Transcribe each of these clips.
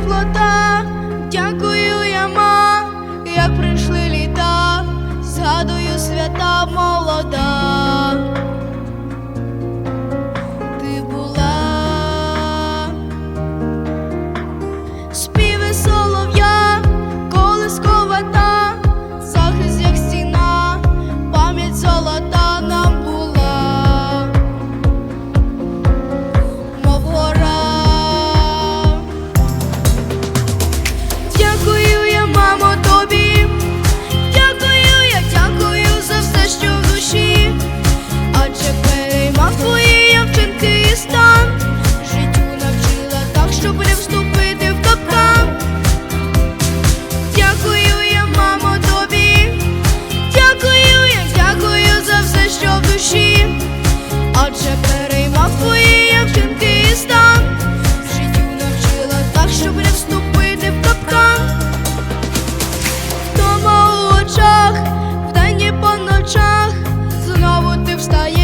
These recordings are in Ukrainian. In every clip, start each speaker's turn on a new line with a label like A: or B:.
A: теплота, дякую я мам, як прийшли літа, згадую свята мов. estoy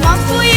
A: must we